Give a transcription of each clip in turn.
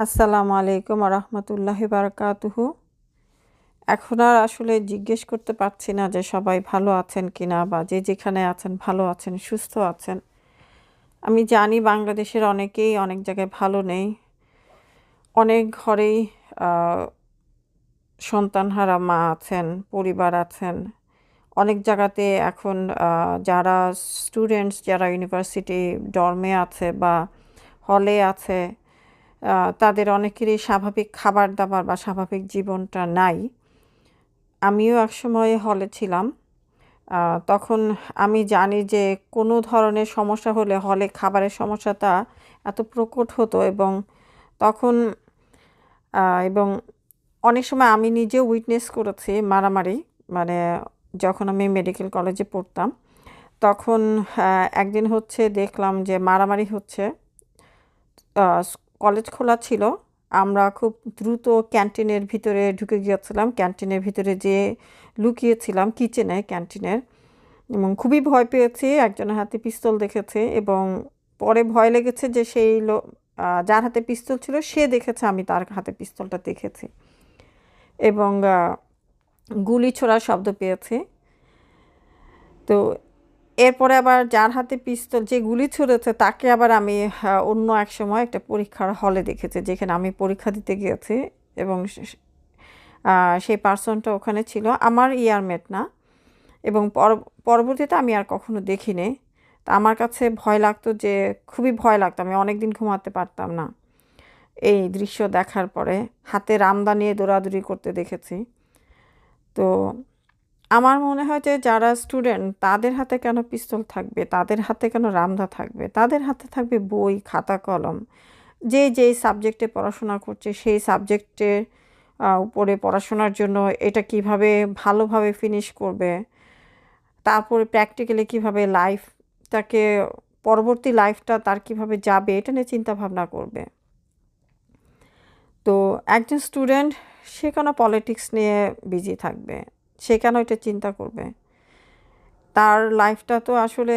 আসসালামু আলাইকুম রহমতুল্লাহ বারকাতুহু। এখন আর আসলে জিজ্ঞেস করতে পারছি না যে সবাই ভালো আছেন কিনা বা যে যেখানে আছেন, ভালো আছেন, সুস্থ আছেন। আমি জানি বাংলাদেশের অনেকেই অনেক জায়গায় ভালো নেই। অনেক ঘরেই সন্তানহারা মা আছেন, পরিবার আছেন। অনেক জায়গাতে এখন যারা স্টুডেন্টস, যারা ইউনিভার্সিটি ডর্মে আছে বা হলে আছে তাদের অনেকেরই স্বাভাবিক খাবার দাবার বা স্বাভাবিক জীবনটা নাই। আমিও একসময় হলে ছিলাম। তখন আমি জানি যে কোনো ধরনের সমস্যা হলে হলে খাবারের সমস্যাটা এত প্রকট হতো এবং তখন এবং অনেক সময় আমি নিজেও উইটনেস করেছি মারামারি মানে যখন আমি মেডিকেল কলেজে পড়তাম, তখন একদিন হচ্ছে দেখলাম যে মারামারি হচ্ছে। কলেজ খোলা ছিল। আমরা খুব দ্রুত ক্যান্টিনের ভিতরে ঢুকে গিয়েছিলাম। ক্যান্টিনের ভিতরে যে লুকিয়েছিলাম কিচেনে, ক্যান্টিনের, এবং খুবই ভয় পেয়েছি। একজনের হাতে পিস্তল দেখেছে এবং পরে ভয় লেগেছে যে সেই লো যার হাতে পিস্তল ছিল সে দেখেছে আমি তার হাতে পিস্তলটা দেখেছি। এবং গুলি ছোড়ার শব্দ পেয়েছি। তো এরপরে আবার যার হাতে পিস্তল যে গুলি ছুড়েছে, তাকে আবার আমি অন্য এক সময় একটা পরীক্ষার হলে দেখেছি, যেখানে আমি পরীক্ষা দিতে গিয়েছি এবং সেই পার্সনটা ওখানে ছিল। আমার ইয়ারমেট না এবং পর- পরবর্তীতে আমি আর কখনো দেখিনি। তা আমার কাছে ভয় লাগতো যে, খুবই ভয় লাগতো, আমি অনেক দিন ঘুমাতে পারতাম না। এই দৃশ্য দেখার পরে হাতে রামদা নিয়ে দৌড়াদৌড়ি করতে দেখেছি। তো আমার মনে হয় যে যারা স্টুডেন্ট তাদের হাতে কেন পিস্তল থাকবে? তাদের হাতে কেন রামদা থাকবে? তাদের হাতে থাকবে বই, খাতা, কলম। যে যেই সাবজেক্টে পড়াশোনা করছে, সেই সাবজেক্টের উপরে পড়াশোনার জন্য এটা কীভাবে ভালোভাবে ফিনিশ করবে? তারপরে প্র্যাকটিক্যালি কীভাবে লাইফটাকে পরবর্তী লাইফটা তার কীভাবে যাবে? এটা নিয়ে চিন্তা ভাবনা করবে। তো একজন স্টুডেন্ট সে কেন পলিটিক্স নিয়ে বিজি থাকবে। সে কেন এটা চিন্তা করবে? তার লাইফটা তো আসলে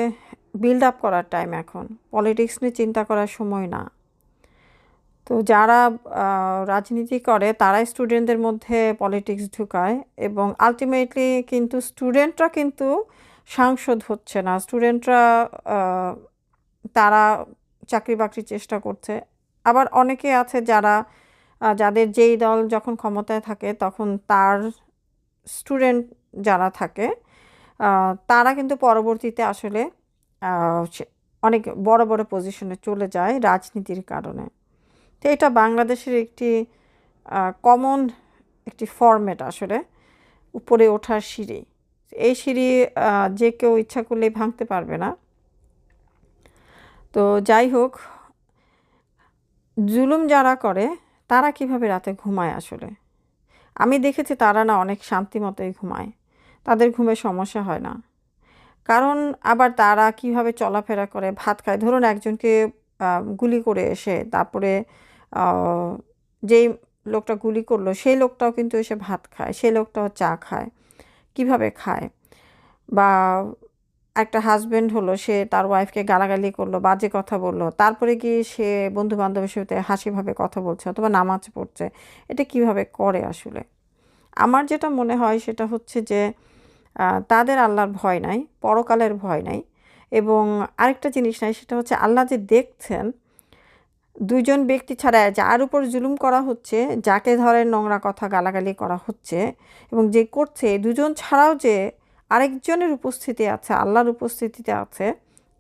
বিল্ড আপ করার টাইম এখন। পলিটিক্স নিয়ে চিন্তা করার সময় না। তো যারা রাজনীতি করে, তারাই স্টুডেন্টদের মধ্যে পলিটিক্স ঢুকায় এবং আলটিমেটলি কিন্তু স্টুডেন্টরা কিন্তু সাংসদ হচ্ছে না। স্টুডেন্টরা তারা চাকরি বাকরির চেষ্টা করছে। আবার অনেকে আছে যারা যাদের যেই দল যখন ক্ষমতায় থাকে তখন তার স্টুডেন্ট যারা থাকে তারা কিন্তু পরবর্তীতে আসলে অনেক বড় বড় পজিশনে চলে যায় রাজনীতির কারণে। তো এটা বাংলাদেশের একটি কমন একটি ফরম্যাট আসলে, উপরে ওঠার সিঁড়ি। এই সিঁড়ি যে কেউ ইচ্ছা করলেই ভাঙতে পারবে না। তো যাই হোক, জুলুম যারা করে, তারা কীভাবে রাতে ঘুমায় আসলে? আমি দেখেছি তারা না অনেক শান্তি মতোই ঘুমায়। তাদের ঘুমে সমস্যা হয় না। কারণ আবার তারা কীভাবে চলাফেরা করে, ভাত খায়। ধরুন একজনকে গুলি করে এসে তারপরে যেই লোকটা গুলি করল, সেই লোকটাও কিন্তু এসে ভাত খায় সেই লোকটাও চা খায়। কীভাবে খায়? বা একটা হাজব্যান্ড হলো, সে তার ওয়াইফকে গালাগালি করল, বাজে কথা বলল, তারপরে গিয়ে সে বন্ধু বান্ধবের সাথে হাসিভাবে কথা বলছে অথবা নামাজ পড়ছে, এটা কীভাবে করে আসলে? আমার যেটা মনে হয় সেটা হচ্ছে যে তাদের আল্লাহর ভয় নাই, পরকালের ভয় নাই এবং আরেকটা জিনিস নাই, সেটা হচ্ছে আল্লাহ যে দেখছেন, দুইজন ব্যক্তি ছাড়া যার উপর জুলুম করা হচ্ছে, যাকে ধরে নোংরা কথা গালাগালি করা হচ্ছে এবং যে করছে দুজন ছাড়াও যে আরেকজনের উপস্থিতি আছে, আল্লাহর উপস্থিতিতে আছে।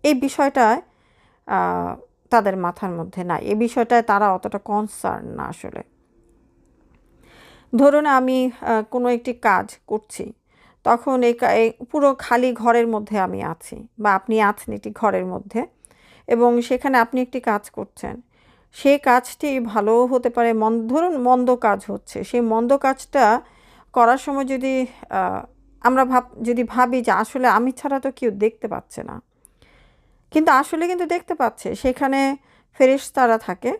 এই বিষয়টায় তাদের মাথার মধ্যে নাই। এই বিষয়টায় তারা অতটা কনসার্ন না আসলে। ধরুন আমি কোনো একটি কাজ করছি, তখন এই পুরো খালি ঘরের মধ্যে আমি আছি বা আপনি আছেন একটি ঘরের মধ্যে এবং সেখানে আপনি একটি কাজ করছেন। সেই কাজটি ভালোও হতে পারে, মন, ধরুন মন্দ কাজ হচ্ছে, সেই মন্দ কাজটা করার সময় যদি আমরা ভাব, যদি ভাবি যে আসলে আমি ছাড়া তো কেউ দেখতে পাচ্ছে না। কিন্তু আসলে কিন্তু দেখতে পাচ্ছে। সেখানে ফেরেশতারা থাকে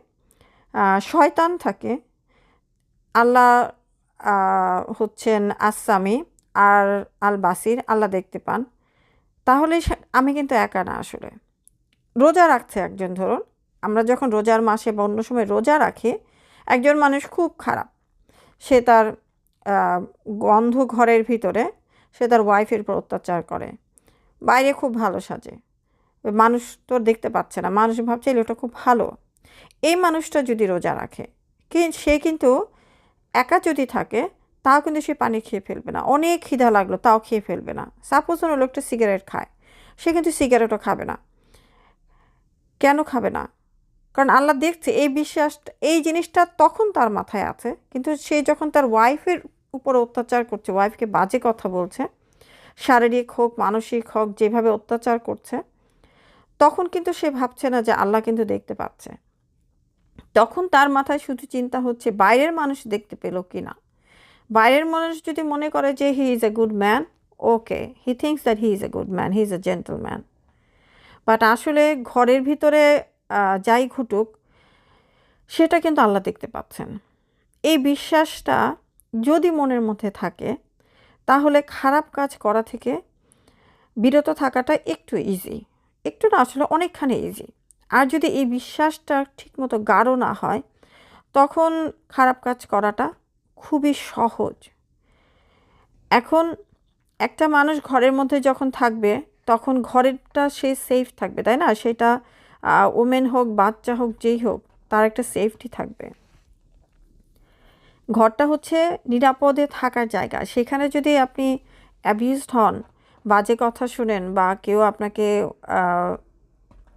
শয়তান থাকে, আল্লাহ হচ্ছেন আসামি আর আল বাসির আল্লাহ দেখতে পান। তাহলে আমি কিন্তু একা না আসলে। রোজা রাখছে একজন ধরুন। আমরা যখন রোজার মাসে বা অন্য সময় রোজা রাখি, একজন মানুষ খুব খারাপ। সে তার গন্ধ ঘরের ভিতরে সে তার ওয়াইফের উপর অত্যাচার করে। বাইরে খুব ভালো সাজে। মানুষ তো দেখতে পাচ্ছে না। মানুষ ভাবছে লোকটা খুব ভালো। এই মানুষটা যদি রোজা রাখে সে কিন্তু একা যদি থাকে, তাও কিন্তু সে পানি খেয়ে ফেলবে না। অনেক খিদা লাগল, তাও খেয়ে ফেলবে না। সাপোজ কোনো লোকটা সিগারেট খায়, সে কিন্তু সিগারেটও খাবে না। কেন খাবে না? কারণ আল্লাহ দেখছে, এই বিশ্বাসটা এই জিনিসটা তখন তার মাথায় আছে। কিন্তু সে যখন তার ওয়াইফের উপর অত্যাচার করছে ওয়াইফকে বাজে কথা বলছে, শারীরিক হোক, মানসিক হোক, যেভাবে অত্যাচার করছে, তখন কিন্তু সে ভাবছে না যে আল্লাহ কিন্তু দেখতে পাচ্ছে। তখন তার মাথায় শুধু চিন্তা হচ্ছে, বাইরের মানুষ দেখতে পেল কি না? বাইরের মানুষ যদি মনে করে যে he is a good man okay he thinks that he is a good man he is a gentleman but আসলে ঘরের ভিতরে যাই ঘটুক, সেটা কিন্তু আল্লাহ দেখতে পাচ্ছেন। এই বিশ্বাসটা যদি মনের মধ্যে থাকে, তাহলে খারাপ কাজ করা থেকে বিরত থাকাটা একটু ইজি একটু না, আসলে অনেকখানি ইজি আর যদি এই বিশ্বাসটা ঠিকমতো গাঢ় না হয়, তখন খারাপ কাজ করাটা খুবই সহজ। এখন একটা মানুষ ঘরের মধ্যে যখন থাকবে, তখন ঘরেরটা সে সেফ থাকবে, তাই না? সেটা ওমেন হোক, বাচ্চা হোক, যেই হোক, তার একটা সেফটি থাকবে। ঘরটা হচ্ছে নিরাপদে থাকার জায়গা। সেখানে যদি আপনি অ্যাবিউজড হন, বাজে কথা শুনেন বা কেউ আপনাকে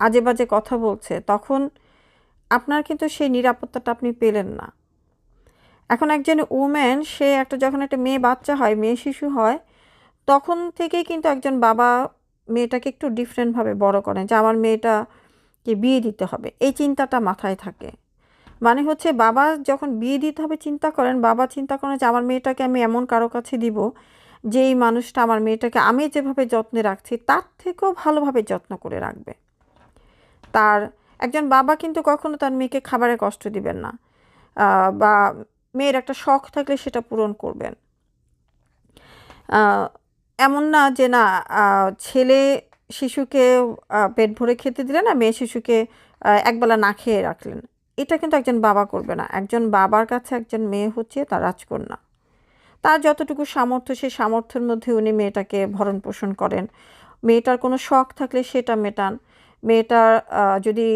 আজে বাজে কথা বলছে, তখন আপনার কিন্তু সেই নিরাপত্তাটা আপনি পেলেন না। এখন একজন উমেন সে একটা যখন একটা মেয়ে বাচ্চা হয়, মেয়ে শিশু হয়, তখন থেকেই কিন্তু একজন বাবা মেয়েটাকে একটু ডিফারেন্টভাবে বড় করেন যে, আমার মেয়েটাকে বিয়ে দিতে হবে। এই চিন্তাটা মাথায় থাকে। মানে হচ্ছে বাবা যখন বিয়ে দিতে হবে, চিন্তা করেন, বাবা চিন্তা করেন যে আমার মেয়েটাকে আমি এমন কারও কাছে দিব যে এই মানুষটা আমার মেয়েটাকে আমি যেভাবে যত্নে রাখছি, তার থেকেও ভালোভাবে যত্ন করে রাখবে। তার, একজন বাবা কিন্তু কখনো তার মেয়েকে খাবারে কষ্ট দিবেন না। বা মেয়ের একটা শখ থাকলে সেটা পূরণ করবেন। এমন না যে না ছেলে শিশুকে পেট ভরে খেতে দিলেন না, মেয়ে শিশুকে একবেলা না খেয়ে রাখলেন। এটা কিন্তু একজন বাবা করবে না। একজন বাবার কাছে একজন মেয়ে হচ্ছে তার রাজকন্যা। তার যতটুকু সামর্থ্য, সেই সামর্থ্যের মধ্যে উনি মেয়েটাকে ভরণ পোষণ করেন। মেয়েটার কোনো শখ থাকলে সেটা মেটান। মেয়েটার যদি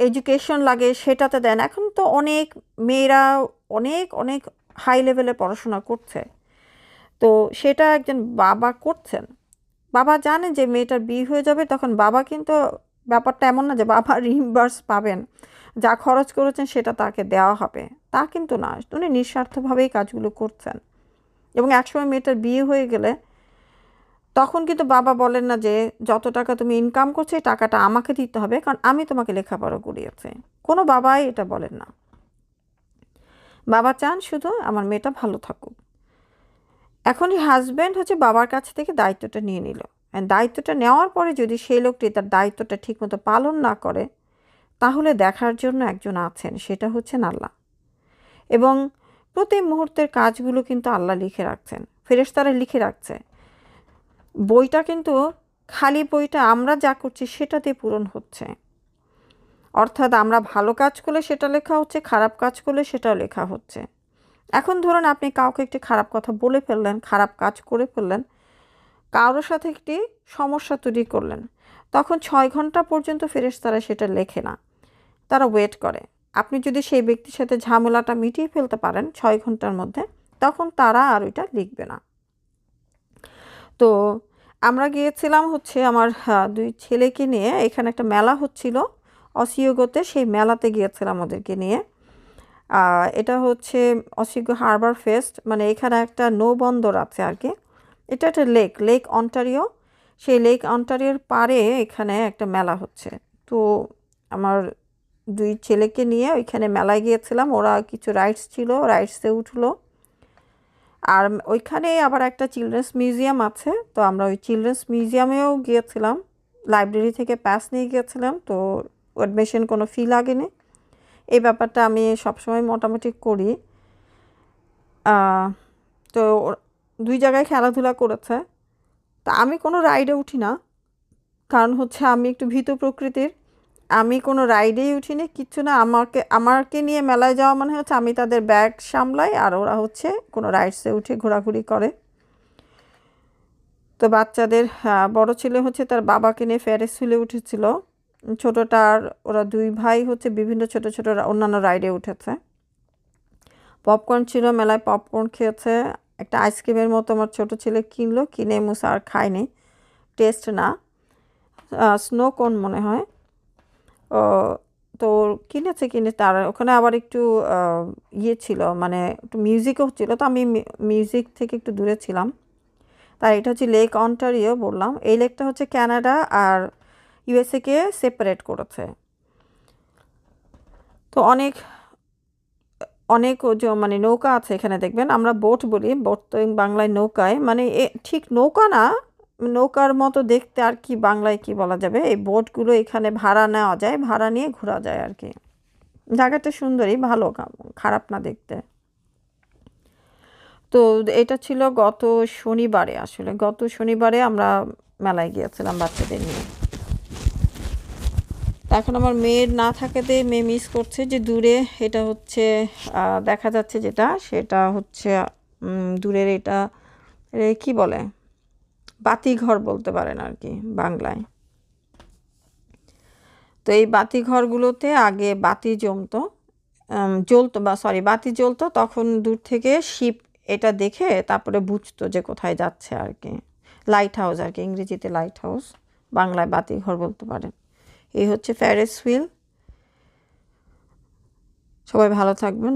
এডুকেশন লাগে সেটাতে দেন। এখন তো অনেক মেয়েরা অনেক অনেক হাই লেভেলে পড়াশোনা করছে। তো সেটা একজন বাবা করছেন। বাবা জানে যে মেয়েটার বিয়ে হয়ে যাবে, তখন বাবা কিন্তু ব্যাপারটা এমন না যে বাবা রিম্বার্স পাবেন। যা খরচ করেছেন সেটা তাকে দেওয়া হবে। তা কিন্তু না, উনি নিঃস্বার্থভাবেই কাজগুলো করছেন। এবং একসময় মেয়েটার বিয়ে হয়ে গেলে তখন কিন্তু বাবা বলেন না যে, যত টাকা তুমি ইনকাম করছ, এই টাকাটা আমাকে দিতে হবে, কারণ আমি তোমাকে লেখাপড়া করিয়েছি। কোনো বাবাই এটা বলেন না। বাবা চান শুধু আমার মেয়েটা ভালো থাকুক। এখন হাজব্যান্ড হচ্ছে বাবার কাছ থেকে দায়িত্বটা নিয়ে নিল। দায়িত্বটা নেওয়ার পরে যদি সেই লোকটি তার দায়িত্বটা ঠিকমতো পালন না করে তাহলে দেখার জন্য একজন আছেন, সেটা হচ্ছেন আল্লাহ এবং প্রতি মুহূর্তের কাজগুলো কিন্তু আল্লাহ লিখে রাখছেন, ফেরেশতারা লিখে রাখছে। বইটা কিন্তু খালি বইটা আমরা যা করছি সেটাতে পূরণ হচ্ছে। অর্থাৎ আমরা ভালো কাজ করলে সেটা লেখা হচ্ছে, খারাপ কাজ করলে সেটাও লেখা হচ্ছে। এখন ধরুন আপনি কাউকে একটি খারাপ কথা বলে ফেললেন, খারাপ কাজ করে ফেললেন, কারোর সাথে একটি সমস্যা তৈরি করলেন, তখন ছয় ঘণ্টা পর্যন্ত ফেরেশতারা সেটা লেখে না। তারা ওয়েট করে। আপনি যদি সেই ব্যক্তির সাথে ঝামেলাটা মিটিয়ে ফেলতে পারেন ছয় ঘণ্টার মধ্যে, তখন তারা আর ওইটা লিখবে না। তো আমরা গিয়েছিলাম হচ্ছে আমার দুই ছেলেকে নিয়ে। এখানে একটা মেলা হচ্ছিল অসিয়োগোতে সেই মেলাতে গিয়েছিলাম ওদেরকে নিয়ে। এটা হচ্ছে অসিগো হারবার ফেস্ট মানে এখানে একটা নৌবন্দর আছে আর কি। এটা একটা লেক লেক অন্টারিও। সেই লেক অন্টারিওর পারে এখানে একটা মেলা হচ্ছে। তো আমার দুই ছেলেকে নিয়ে ওইখানে মেলায় গিয়েছিলাম। ওরা কিছু রাইডস ছিল রাইডসে উঠল। আর ওইখানে আবার একটা চিলড্রেন্স মিউজিয়াম আছে। তো আমরা ওই চিলড্রেন্স মিউজিয়ামেও গিয়েছিলাম। লাইব্রেরি থেকে প্যাস নিয়ে গিয়েছিলাম। তো অ্যাডমিশন কোনো ফি লাগেনি। এই ব্যাপারটা আমি সবসময় মোটামুটি করি। তো দুই জায়গায় খেলাধুলা করেছে। তা আমি কোনো রাইডে উঠি না। কারণ হচ্ছে আমি একটু ভীত প্রকৃতির। আমি কোনো রাইডেই উঠিনি, কিচ্ছু না। আমাকে আমাকে নিয়ে মেলায় যাওয়া মানে হচ্ছে আমি তাদের ব্যাগ সামলাই আর ওরা হচ্ছে কোনো রাইডসে উঠে ঘোরাঘুরি করে। তো বাচ্চাদের বড় ছেলে হচ্ছে তার বাবাকে নিয়ে ফেয়ারেস হুইলে উঠেছিল। ছোটোটার ওরা দুই ভাই হচ্ছে বিভিন্ন ছোট ছোট অন্যান্য রাইডে উঠেছে। পপকর্ন ছিল, মেলায় পপকর্ন খেয়েছে। একটা আইসক্রিমের মতো আমার ছোট ছেলে কিনলো, কিনে মুসা আর খায়নি। টেস্ট না। স্নো কোন মনে হয়। তো কিনেছে, কিনে তার ওখানে আবার একটু ইয়ে ছিল মানে একটু মিউজিকও ছিল, তো আমি মিউজিক থেকে একটু দূরে ছিলাম। তার এটা হচ্ছে লেক অন্টারিও বললাম। এই লেকটা হচ্ছে ক্যানাডা আর ইউএসএকে সেপারেট করেছে। তো অনেক অনেক মানে নৌকা আছে এখানে দেখবেন, আমরা বোট বলি বোট তো বাংলায় নৌকায় মানে ঠিক নৌকা না নৌকার মতো দেখতে আর কি বাংলায় কি বলা যাবে? এই বোটগুলো এখানে ভাড়া নেওয়া যায়, ভাড়া নিয়ে ঘোরা যায় আর কি। জায়গাটা সুন্দরই, ভালো খারাপ না দেখতে। তো এটা ছিল গত শনিবারে আসলে। গত শনিবারে আমরা মেলায় গিয়েছিলাম বাচ্চাদের নিয়ে। এখন আমার মেয়ের না থাকাতে মেয়ে মিস করছে যে দূরে এটা হচ্ছে দেখা যাচ্ছে যেটা, সেটা হচ্ছে দূরের এটা কি বলে? বাতিঘর বলতে পারেন আর কি, বাংলায়। তো এই বাতিঘরগুলোতে আগে বাতি জমতো জ্বলতো বা সরি বাতি জ্বলতো, তখন দূর থেকে শিপ এটা দেখে তারপরে বুঝতো যে কোথায় যাচ্ছে আর কি। লাইট হাউস আর কি, ইংরেজিতে লাইট হাউস বাংলায় বাতিঘর বলতে পারেন। এই হচ্ছে ফ্যারেস হুইল সবাই ভালো থাকবেন